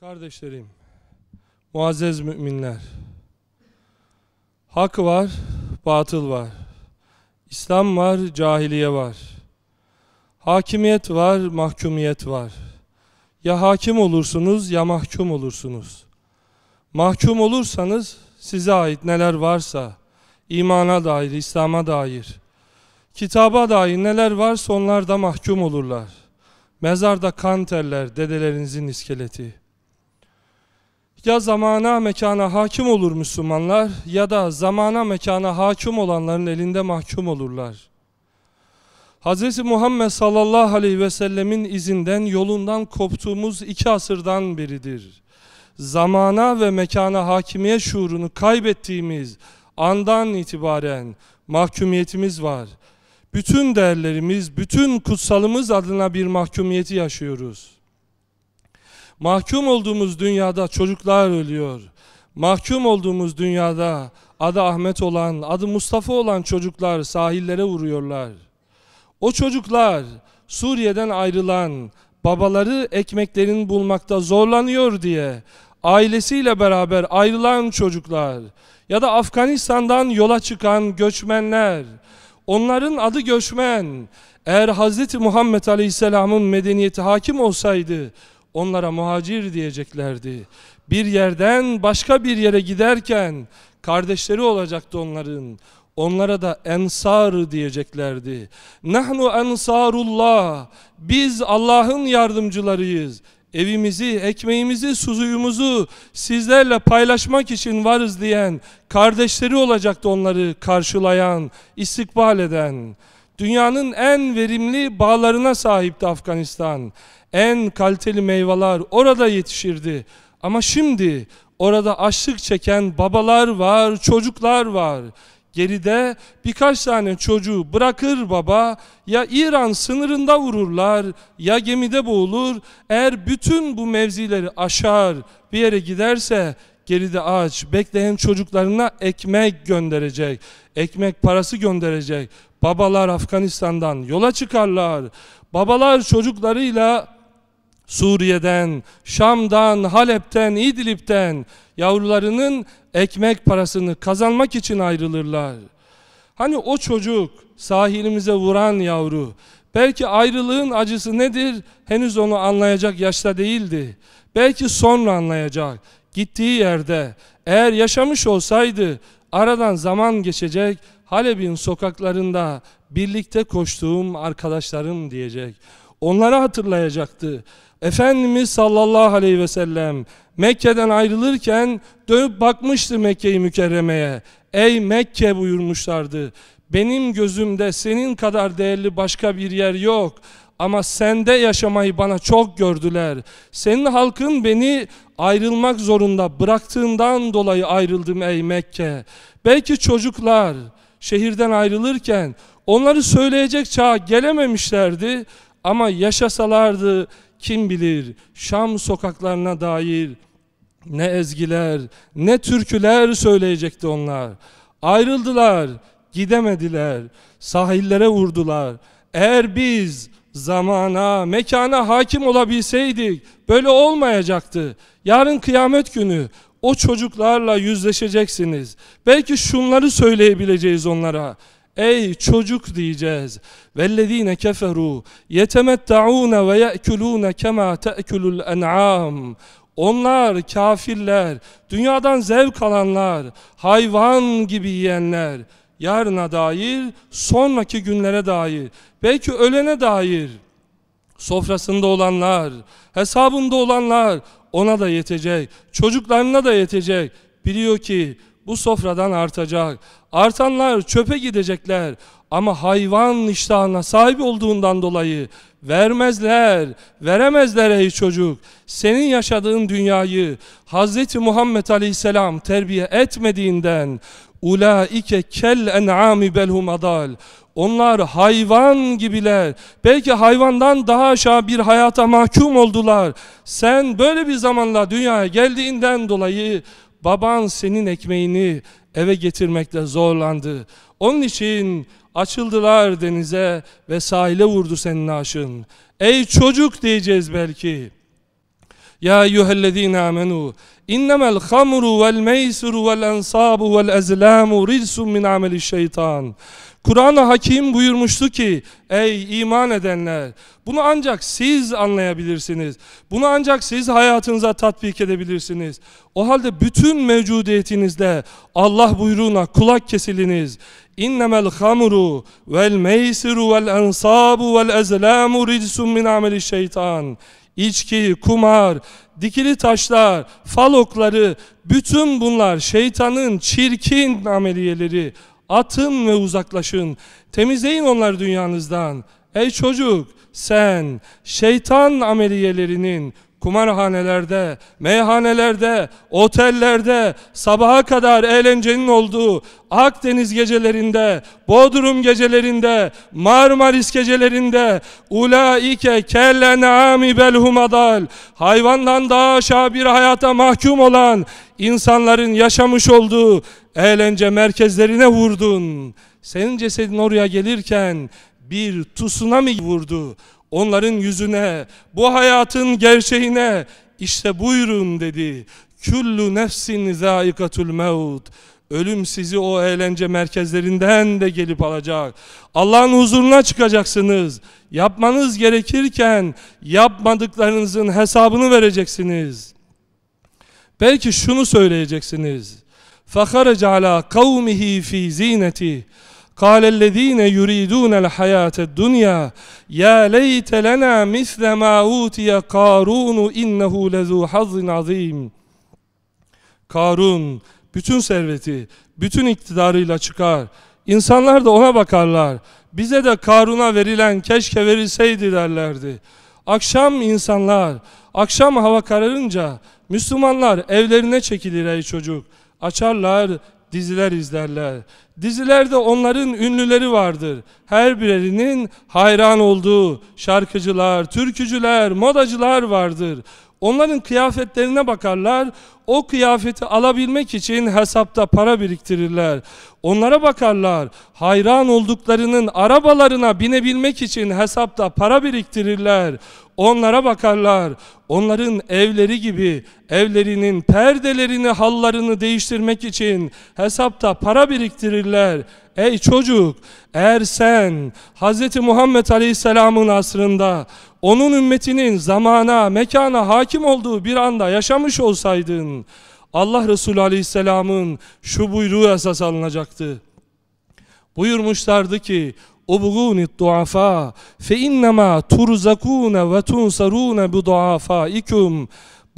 Kardeşlerim, muazzez müminler. Hak var, batıl var. İslam var, cahiliye var. Hakimiyet var, mahkumiyet var. Ya hakim olursunuz ya mahkum olursunuz. Mahkum olursanız size ait neler varsa, imana dair, İslam'a dair, kitaba dair neler varsa onlar da mahkum olurlar. Mezarda kan terler dedelerinizin iskeleti. Ya zamana mekana hakim olur Müslümanlar ya da zamana mekana hakim olanların elinde mahkum olurlar. Hz. Muhammed sallallahu aleyhi ve sellemin izinden yolundan koptuğumuz iki asırdan beridir. Zamana ve mekana hakimiyet şuurunu kaybettiğimiz andan itibaren mahkumiyetimiz var. Bütün değerlerimiz, bütün kutsalımız adına bir mahkumiyeti yaşıyoruz. Mahkum olduğumuz dünyada çocuklar ölüyor. Mahkum olduğumuz dünyada adı Ahmet olan, adı Mustafa olan çocuklar sahillere vuruyorlar. O çocuklar Suriye'den ayrılan, babaları ekmeklerini bulmakta zorlanıyor diye ailesiyle beraber ayrılan çocuklar ya da Afganistan'dan yola çıkan göçmenler, onların adı göçmen. Eğer Hz. Muhammed Aleyhisselam'ın medeniyeti hakim olsaydı onlara muhacir diyeceklerdi. Bir yerden başka bir yere giderken kardeşleri olacaktı onların. Onlara da ensar diyeceklerdi. Nahnu ensarullah. Biz Allah'ın yardımcılarıyız. Evimizi, ekmeğimizi, suzuyumuzu sizlerle paylaşmak için varız diyen kardeşleri olacaktı onları karşılayan, istikbal eden. Dünyanın en verimli bağlarına sahipti Afganistan. En kaliteli meyveler orada yetişirdi. Ama şimdi orada açlık çeken babalar var, çocuklar var. Geride birkaç tane çocuğu bırakır baba ya İran sınırında vururlar ya gemide boğulur. Eğer bütün bu mevzileri aşar bir yere giderse geride aç bekleyen çocuklarına ekmek gönderecek. Ekmek parası gönderecek. Babalar Afganistan'dan yola çıkarlar. Babalar çocuklarıyla Suriye'den, Şam'dan, Halep'ten, İdlib'ten yavrularının ekmek parasını kazanmak için ayrılırlar. Hani o çocuk sahilimize vuran yavru belki ayrılığın acısı nedir henüz onu anlayacak yaşta değildi. Belki sonra anlayacak. Gittiği yerde eğer yaşamış olsaydı aradan zaman geçecek Halep'in sokaklarında birlikte koştuğum arkadaşlarım diyecek. Onları hatırlayacaktı. Efendimiz sallallahu aleyhi ve sellem Mekke'den ayrılırken dönüp bakmıştı Mekke-i Mükerreme'ye. Ey Mekke buyurmuşlardı. Benim gözümde senin kadar değerli başka bir yer yok. Ama sende yaşamayı bana çok gördüler. Senin halkın beni ayrılmak zorunda bıraktığından dolayı ayrıldım ey Mekke. Belki çocuklar şehirden ayrılırken onları söyleyecek çağa gelememişlerdi. Ama yaşasalardı kim bilir Şam sokaklarına dair ne ezgiler, ne türküler söyleyecekti onlar. Ayrıldılar, gidemediler, sahillere vurdular. Eğer biz zamana, mekana hakim olabilseydik böyle olmayacaktı. Yarın kıyamet günü o çocuklarla yüzleşeceksiniz. Belki şunları söyleyebileceğiz onlara. Ey çocuk diyeceğiz. Vellezine keferu yetemetta'un ve ye'kulun kema te'kulul en'am. Onlar kafirler, dünyadan zevk alanlar, hayvan gibi yiyenler, yarına dair, sonraki günlere dair, belki ölene dair, sofrasında olanlar, hesabında olanlar ona da yetecek, çocuklarına da yetecek. Biliyor ki bu sofradan artacak. Artanlar çöpe gidecekler ama hayvan iştahına sahip olduğundan dolayı vermezler, veremezler ey çocuk. Senin yaşadığın dünyayı Hz. Muhammed Aleyhisselam terbiye etmediğinden ulaike kel en'ami belhum adal. Onlar hayvan gibiler. Belki hayvandan daha aşağı bir hayata mahkum oldular. Sen böyle bir zamanla dünyaya geldiğinden dolayı baban senin ekmeğini eve getirmekte zorlandı. Onun için açıldılar denize ve sahile vurdu senin aşın. Ey çocuk diyeceğiz belki. Amenu innemel hamru vel meysiru vel ensabu vel ezlamu rizsun min ameli şeytan. Kur'an-ı Hakim buyurmuştu ki ey iman edenler bunu ancak siz anlayabilirsiniz. Bunu ancak siz hayatınıza tatbik edebilirsiniz. O halde bütün mevcudiyetinizde Allah buyruğuna kulak kesiliniz. İnnemel hamru vel meysiru vel ensabu vel ezlamu rizsun min ameli şeytan. İçki, kumar, dikili taşlar, fal okları, bütün bunlar şeytanın çirkin ameliyeleri. Atın ve uzaklaşın. Temizleyin onları dünyanızdan. Ey çocuk sen şeytan ameliyelerinin kumarhanelerde, meyhanelerde, otellerde, sabaha kadar eğlencenin olduğu Akdeniz gecelerinde, Bodrum gecelerinde, Marmaris gecelerinde ulaike kellenami belhum adal hayvandan daha aşağı bir hayata mahkum olan insanların yaşamış olduğu eğlence merkezlerine vurdun. Senin cesedin oraya gelirken bir tsunami vurdu. Onların yüzüne, bu hayatın gerçeğine işte buyurun dedi. Küllü nefsin zâikatul mevt. Ölüm sizi o eğlence merkezlerinden de gelip alacak. Allah'ın huzuruna çıkacaksınız. Yapmanız gerekirken yapmadıklarınızın hesabını vereceksiniz. Belki şunu söyleyeceksiniz. فَخَرَجَ عَلَى قَوْمِهِ ف۪ي زِينَتِهِ قال الذين يريدون الحياة الدنيا يا ليت لنا مثل ما أوتي قارون إنه لذو حظ عظيم Karun bütün serveti, bütün iktidarıyla çıkar. İnsanlar da ona bakarlar. Bize de Karun'a verilen keşke verilseydi derlerdi. Akşam insanlar, akşam hava kararınca Müslümanlar evlerine çekilir ey çocuk. Açarlar, diziler izlerler. Dizilerde onların ünlüleri vardır. Her birinin hayran olduğu şarkıcılar, türkücüler, modacılar vardır. Onların kıyafetlerine bakarlar. O kıyafeti alabilmek için hesapta para biriktirirler. Onlara bakarlar. Hayran olduklarının arabalarına binebilmek için hesapta para biriktirirler. Onlara bakarlar. Onların evleri gibi evlerinin perdelerini, hallarını değiştirmek için hesapta para biriktirirler. Ey çocuk, eğer sen Hz. Muhammed Aleyhisselam'ın asrında onun ümmetinin zamana, mekana hakim olduğu bir anda yaşamış olsaydın, Allah Resulü Aleyhisselam'ın şu buyruğu esas alınacaktı. Buyurmuşlardı ki, اُبْغُونِ الضُّعَفَاءَ فَاِنَّمَا تُرْزَقُونَ وَتُنْصَرُونَ بِضُعَفَائِكُمْ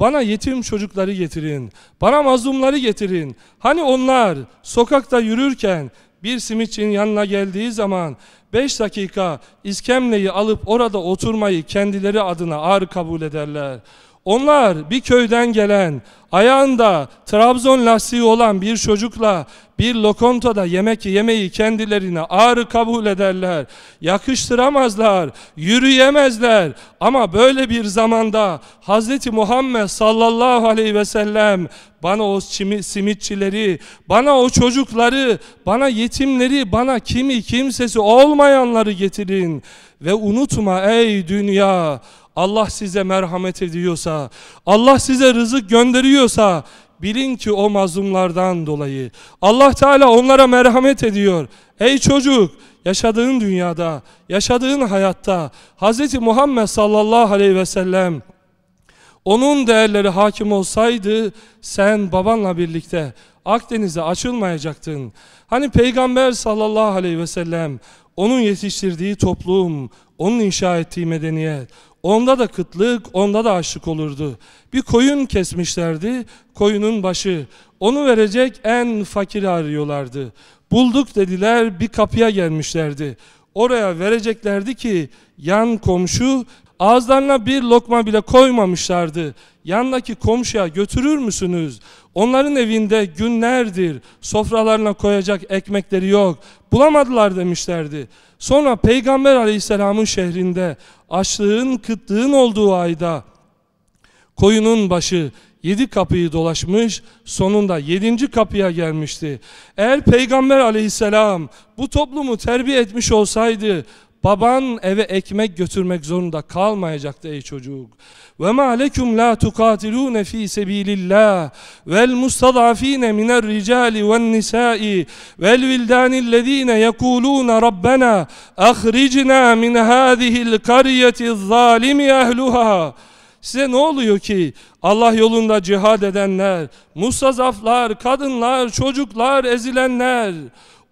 Bana yetim çocukları getirin, bana mazlumları getirin. Hani onlar sokakta yürürken bir simitçinin yanına geldiği zaman 5 dakika iskemleyi alıp orada oturmayı kendileri adına ağır kabul ederler. Onlar bir köyden gelen, ayağında Trabzon lastiği olan bir çocukla bir lokontada yemek yemeyi kendilerine ağır kabul ederler. Yakıştıramazlar, yürüyemezler. Ama böyle bir zamanda Hz. Muhammed sallallahu aleyhi ve sellem bana o simitçileri, bana o çocukları, bana yetimleri, bana kimi kimsesi olmayanları getirin. Ve unutma ey dünya Allah size merhamet ediyorsa, Allah size rızık gönderiyorsa bilin ki o mazlumlardan dolayı Allah Teala onlara merhamet ediyor. Ey çocuk yaşadığın dünyada, yaşadığın hayatta Hz. Muhammed sallallahu aleyhi ve sellem onun değerleri hakim olsaydı sen babanla birlikte Akdeniz'e açılmayacaktın. Hani Peygamber sallallahu aleyhi ve sellem onun yetiştirdiği toplum, onun inşa ettiği medeniyet, Onda da kıtlık, onda da açlık olurdu. Bir koyun kesmişlerdi, koyunun başı. Onu verecek en fakir arıyorlardı. Bulduk dediler, bir kapıya gelmişlerdi. Oraya vereceklerdi ki yan komşu ağızlarına bir lokma bile koymamışlardı. Yandaki komşuya götürür müsünüz? Onların evinde günlerdir sofralarına koyacak ekmekleri yok. Bulamadılar demişlerdi. Sonra Peygamber aleyhisselamın şehrinde açlığın kıtlığın olduğu ayda koyunun başı yedi kapıyı dolaşmış sonunda yedinci kapıya gelmişti. Eğer Peygamber aleyhisselam bu toplumu terbiye etmiş olsaydı baban eve ekmek götürmek zorunda kalmayacaktı ey çocuk. Ve ma la tuqatilun fi sabilillah vel mustadafin min'er ricali ven nisa'i vel vildanillezine yekulun rabbena ahricna min hadihi'l qaryeti zalimi ehluha. Size ne oluyor ki Allah yolunda cihad edenler, mustazaflar, kadınlar, çocuklar, ezilenler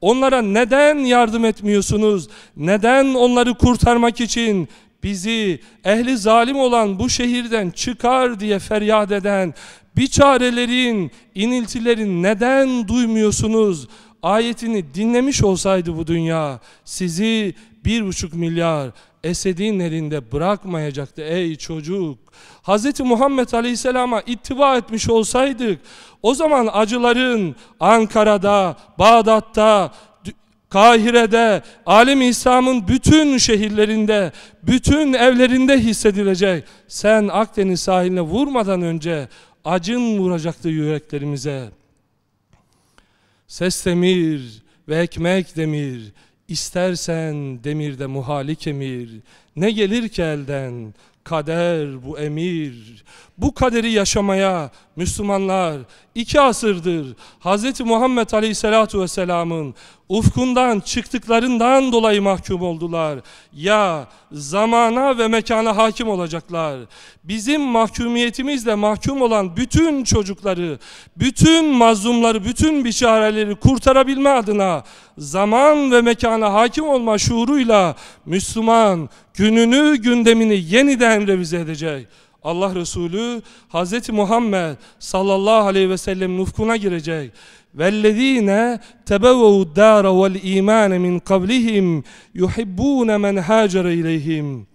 onlara neden yardım etmiyorsunuz? Neden onları kurtarmak için bizi ehli zalim olan bu şehirden çıkar diye feryat eden biçarelerin, iniltilerin neden duymuyorsunuz? Ayetini dinlemiş olsaydı bu dünya sizi bir buçuk milyar Esed'in elinde bırakmayacaktı ey çocuk. Hz. Muhammed Aleyhisselam'a ittiba etmiş olsaydık o zaman acıların Ankara'da, Bağdat'ta, Kahire'de, alem İslam'ın bütün şehirlerinde, bütün evlerinde hissedilecek. Sen Akdeniz sahiline vurmadan önce acın vuracaktı yüreklerimize. Ses demir ve ekmek demir, istersen demirde muhalik emir. Ne gelir ki elden, kader bu emir. Bu kaderi yaşamaya Müslümanlar iki asırdır Hz. Muhammed Aleyhisselatu Vesselam'ın ufkundan çıktıklarından dolayı mahkum oldular. Ya zamana ve mekana hakim olacaklar. Bizim mahkumiyetimizle mahkum olan bütün çocukları, bütün mazlumları, bütün biçareleri kurtarabilme adına zaman ve mekana hakim olma şuuruyla Müslüman gününü, gündemini yeniden revize edecek. Allah Resulü Hz. Muhammed sallallahu aleyhi ve sellem nufkuna girecek. وَالَّذ۪ينَ تَبَوَّوُ الدَّارَ وَالْا۪يمَانَ مِنْ قَبْلِهِمْ يُحِبُّونَ مَنْ هَاجَرَ اِلَيْهِمْ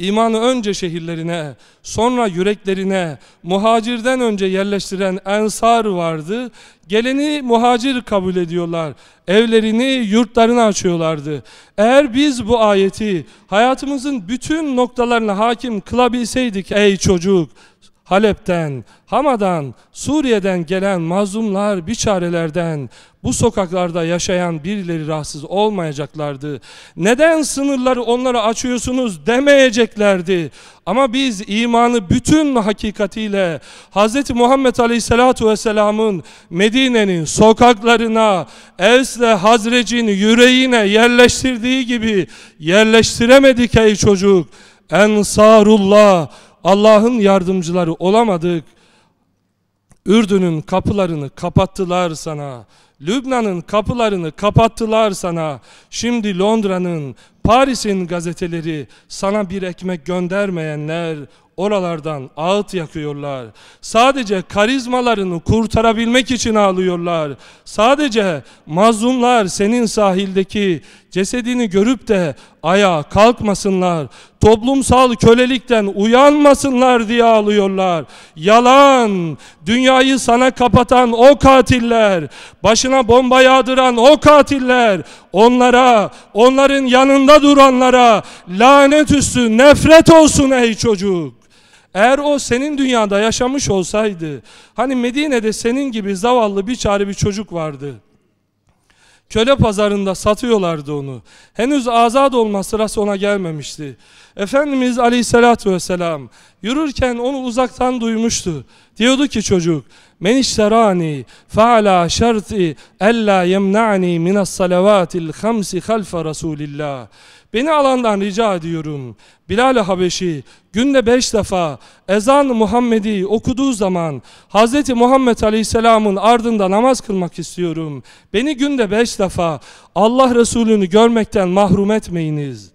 İmanı önce şehirlerine, sonra yüreklerine, muhacirden önce yerleştiren ensar vardı. Geleni muhacir kabul ediyorlar. Evlerini, yurtlarını açıyorlardı. Eğer biz bu ayeti hayatımızın bütün noktalarına hakim kılabilseydik ey çocuk, Halep'ten, Hama'dan, Suriye'den gelen mazlumlar, biçarelerden bu sokaklarda yaşayan birileri rahatsız olmayacaklardı. Neden sınırları onlara açıyorsunuz demeyeceklerdi. Ama biz imanı bütün hakikatiyle Hz. Muhammed Aleyhisselatü Vesselam'ın Medine'nin sokaklarına, Evs'le Hazrec'in yüreğine yerleştirdiği gibi yerleştiremedik ey çocuk. Ensarullah, Allah'ın yardımcıları olamadık. Ürdün'ün kapılarını kapattılar sana. Lübnan'ın kapılarını kapattılar sana. Şimdi Londra'nın, Paris'in gazeteleri sana bir ekmek göndermeyenler oralardan ağıt yakıyorlar. Sadece karizmalarını kurtarabilmek için ağlıyorlar. Sadece mazlumlar senin sahildeki cesedini görüp de ayağa kalkmasınlar. Toplumsal kölelikten uyanmasınlar diye ağlıyorlar. Yalan, dünyayı sana kapatan o katiller, başına bomba yağdıran o katiller, onlara, onların yanında duranlara lanet üstü nefret olsun ey çocuk. Eğer o senin dünyada yaşamış olsaydı, hani Medine'de senin gibi zavallı bir çare bir çocuk vardı. Köle pazarında satıyorlardı onu. Henüz azat olma sırası ona gelmemişti. Efendimiz Aleyhisselatü Vesselam yürürken onu uzaktan duymuştu. Diyordu ki çocuk, Men işterani feala şerti ella yemna'ni minas salavatil hamsi halfa Resulillah. Beni alandan rica ediyorum. Bilal-i Habeşi günde beş defa ezan Muhammedi okuduğu zaman Hz. Muhammed Aleyhisselam'ın ardında namaz kılmak istiyorum. Beni günde beş defa Allah Resulü'nü görmekten mahrum etmeyiniz.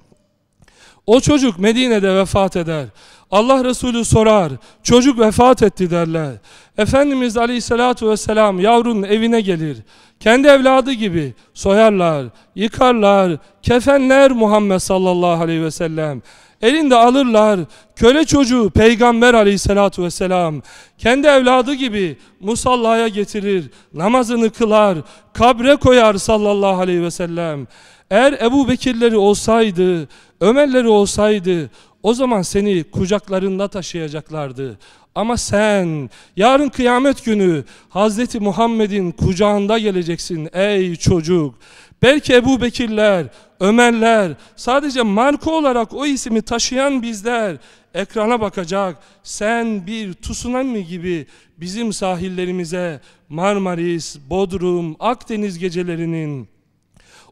O çocuk Medine'de vefat eder. Allah Resulü sorar, çocuk vefat etti derler. Efendimiz Aleyhisselatü Vesselam yavrunun evine gelir. Kendi evladı gibi soyarlar, yıkarlar, kefenler Muhammed sallallahu aleyhi ve sellem. Elinde alırlar köle çocuğu peygamber aleyhissalatu vesselam kendi evladı gibi musallaya getirir namazını kılar kabre koyar sallallahu aleyhi ve sellem eğer Ebu Bekirleri olsaydı Ömerleri olsaydı O zaman seni kucaklarında taşıyacaklardı. Ama sen yarın kıyamet günü Hazreti Muhammed'in kucağında geleceksin ey çocuk. Belki Ebu Bekirler, Ömerler, sadece marka olarak o ismi taşıyan bizler ekrana bakacak. Sen bir tsunami gibi bizim sahillerimize Marmaris, Bodrum, Akdeniz gecelerinin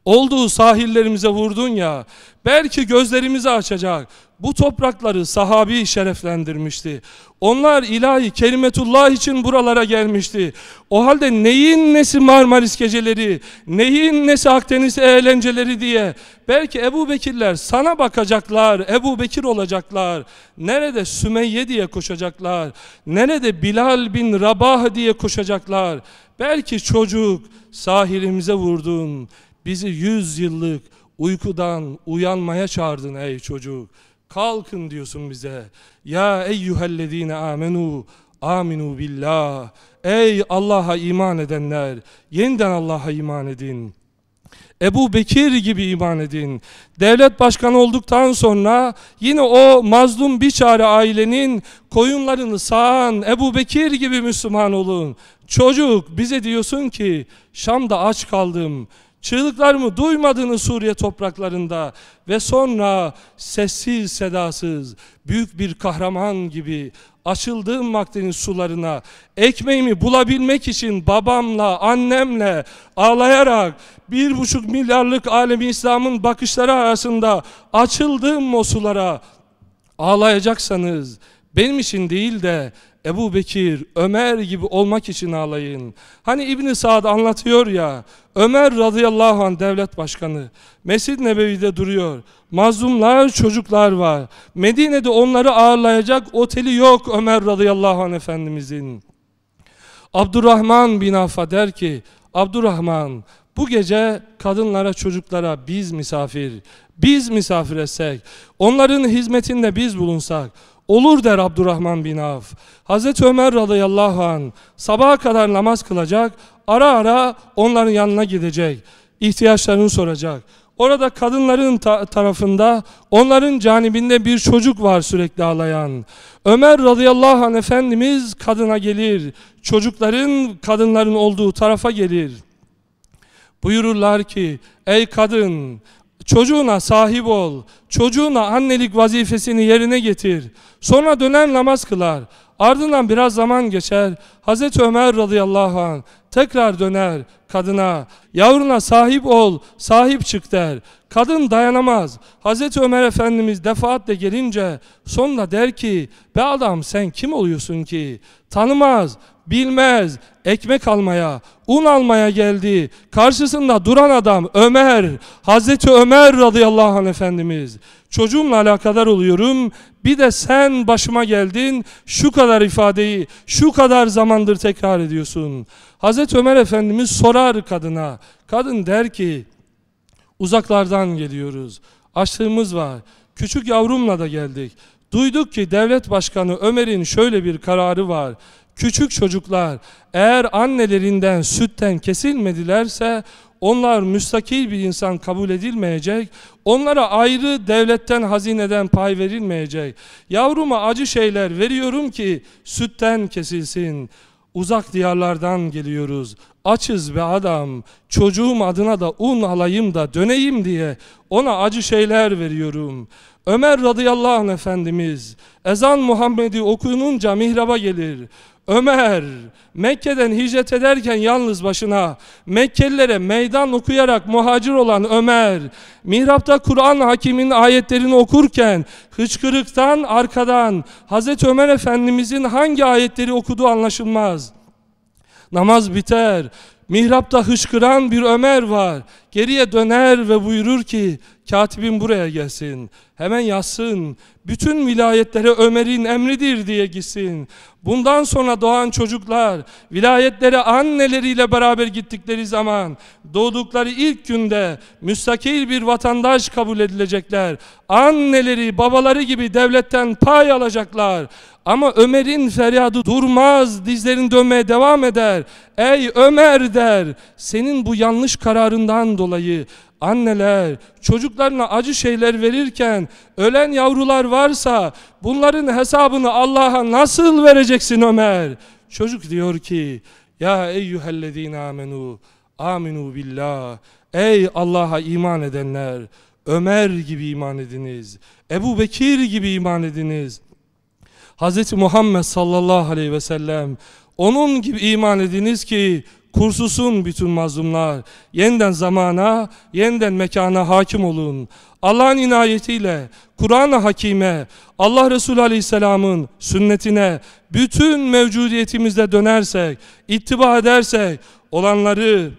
olduğu sahillerimize vurdun ya, belki gözlerimizi açacak. Bu toprakları sahabi şereflendirmişti. Onlar ilahi kelimetullah için buralara gelmişti. O halde neyin nesi Marmaris geceleri, neyin nesi Akdeniz eğlenceleri diye belki Ebu Bekirler sana bakacaklar, Ebu Bekir olacaklar. Nerede Sümeyye diye koşacaklar, nerede Bilal bin Rabah diye koşacaklar. Belki çocuk sahilimize vurdun, bizi yüz yıllık uykudan uyanmaya çağırdın ey çocuk. Kalkın diyorsun bize. Ya eyyühellezine amenu aminu billah. Ey Allah'a iman edenler yeniden Allah'a iman edin. Ebu Bekir gibi iman edin. Devlet başkanı olduktan sonra yine o mazlum bir çare ailenin koyunlarını sağan Ebu Bekir gibi Müslüman olun. Çocuk bize diyorsun ki Şam'da aç kaldım. Çığlıklarımı duymadığını Suriye topraklarında? Ve sonra sessiz sedasız büyük bir kahraman gibi açıldığım Akdeniz sularına ekmeğimi bulabilmek için babamla annemle ağlayarak bir buçuk milyarlık alemi İslam'ın bakışları arasında açıldığım o sulara ağlayacaksanız benim için değil de Ebu Bekir, Ömer gibi olmak için ağlayın. Hani İbn Saad anlatıyor ya, Ömer radıyallahu anh devlet başkanı, Mescid Nebevi'de duruyor. Mazlumlar, çocuklar var. Medine'de onları ağırlayacak oteli yok Ömer radıyallahu anh efendimizin. Abdurrahman bin Aff'a der ki, Abdurrahman bu gece kadınlara, çocuklara biz misafir, biz misafir etsek, onların hizmetinde biz bulunsak, Olur der Abdurrahman bin Avf. Hazreti Ömer radıyallahu an sabaha kadar namaz kılacak, ara ara onların yanına gidecek, ihtiyaçlarını soracak. Orada kadınların ta tarafında onların canibinde bir çocuk var sürekli ağlayan. Ömer radıyallahu anh Efendimiz kadına gelir. Çocukların kadınların olduğu tarafa gelir. Buyururlar ki ey kadın Çocuğuna sahip ol. Çocuğuna annelik vazifesini yerine getir. Sonra döner namaz kılar. Ardından biraz zaman geçer. Hazreti Ömer radıyallahu anh tekrar döner kadına. Yavruna sahip ol, sahip çık der. Kadın dayanamaz. Hazreti Ömer Efendimiz defaatle gelince sonunda der ki be adam sen kim oluyorsun ki? Tanımaz, bilmez, ekmek almaya, un almaya geldi. Karşısında duran adam Ömer, Hazreti Ömer radıyallahu anh Efendimiz. Çocuğumla alakadar oluyorum. Bir de sen başıma geldin. Şu kadar ifadeyi şu kadar zamandır tekrar ediyorsun. Hazreti Ömer Efendimiz sorar kadına. Kadın der ki uzaklardan geliyoruz. Açlığımız var. Küçük yavrumla da geldik. Duyduk ki devlet başkanı Ömer'in şöyle bir kararı var. Küçük çocuklar eğer annelerinden sütten kesilmedilerse onlar müstakil bir insan kabul edilmeyecek. Onlara ayrı devletten, hazineden pay verilmeyecek. Yavruma acı şeyler veriyorum ki sütten kesilsin. Uzak diyarlardan geliyoruz. Açız be adam. Çocuğum adına da un alayım da döneyim diye ona acı şeyler veriyorum. Ömer radıyallahu anh Efendimiz ezan Muhammed'i okuyununca mihraba gelir. Ömer Mekke'den hicret ederken yalnız başına Mekkelilere meydan okuyarak muhacir olan Ömer mihrapta Kur'an hakimin ayetlerini okurken hıçkırıktan arkadan Hazreti Ömer Efendimizin hangi ayetleri okuduğu anlaşılmaz. Namaz biter. Mihrapta hışkıran bir Ömer var. Geriye döner ve buyurur ki katibin buraya gelsin. Hemen yazsın. Bütün vilayetlere Ömer'in emridir diye gitsin. Bundan sonra doğan çocuklar vilayetlere anneleriyle beraber gittikleri zaman doğdukları ilk günde müstakil bir vatandaş kabul edilecekler. Anneleri, babaları gibi devletten pay alacaklar. Ama Ömer'in feryadı durmaz, dizlerin dönmeye devam eder. Ey Ömer der, senin bu yanlış kararından dolayı anneler çocuklarına acı şeyler verirken ölen yavrular varsa bunların hesabını Allah'a nasıl vereceksin Ömer? Çocuk diyor ki ya eyyühellezine amenu aminu billah ey Allah'a iman edenler Ömer gibi iman ediniz. Ebu Bekir gibi iman ediniz. Hz. Muhammed sallallahu aleyhi ve sellem onun gibi iman ediniz ki kursusun bütün mazlumlar. Yeniden zamana, yeniden mekana hakim olun. Allah'ın inayetiyle, Kur'an-ı Hakime, Allah Resulü Aleyhisselam'ın sünnetine bütün mevcudiyetimizde dönersek, ittiba edersek, olanları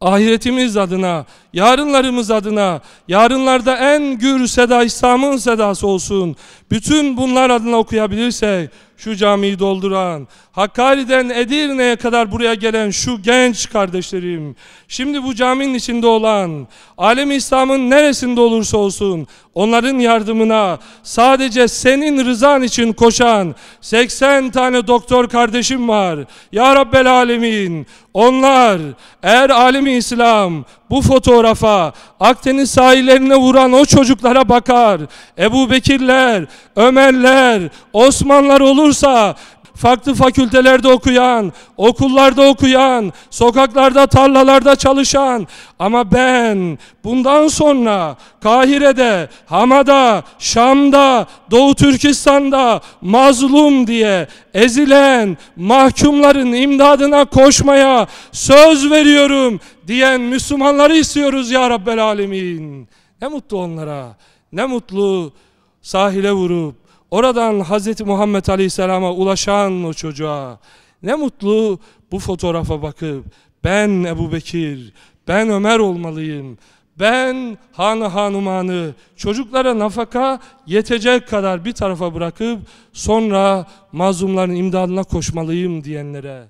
ahiretimiz adına, yarınlarımız adına, yarınlarda en gür seda İslam'ın sedası olsun. Bütün bunlar adına okuyabilirsek, şu camiyi dolduran, Hakkari'den Edirne'ye kadar buraya gelen şu genç kardeşlerim, şimdi bu caminin içinde olan, alem İslam'ın neresinde olursa olsun, onların yardımına sadece senin rızan için koşan 80 tane doktor kardeşim var. Ya Rabbel Alemin, onlar eğer alemi İslam bu fotoğrafa Akdeniz sahillerine vuran o çocuklara bakar. Ebu Bekirler, Ömerler, Osmanlar olursa farklı fakültelerde okuyan, okullarda okuyan, sokaklarda, tarlalarda çalışan ama ben bundan sonra Kahire'de, Hama'da, Şam'da, Doğu Türkistan'da mazlum diye ezilen mahkumların imdadına koşmaya söz veriyorum diyen Müslümanları istiyoruz ya Rabbel Alemin. Ne mutlu onlara, ne mutlu sahile vurup Oradan Hz. Muhammed Aleyhisselam'a ulaşan o çocuğa ne mutlu bu fotoğrafa bakıp ben Ebu Bekir, ben Ömer olmalıyım. Ben hanı hanumanı çocuklara nafaka yetecek kadar bir tarafa bırakıp sonra mazlumların imdadına koşmalıyım diyenlere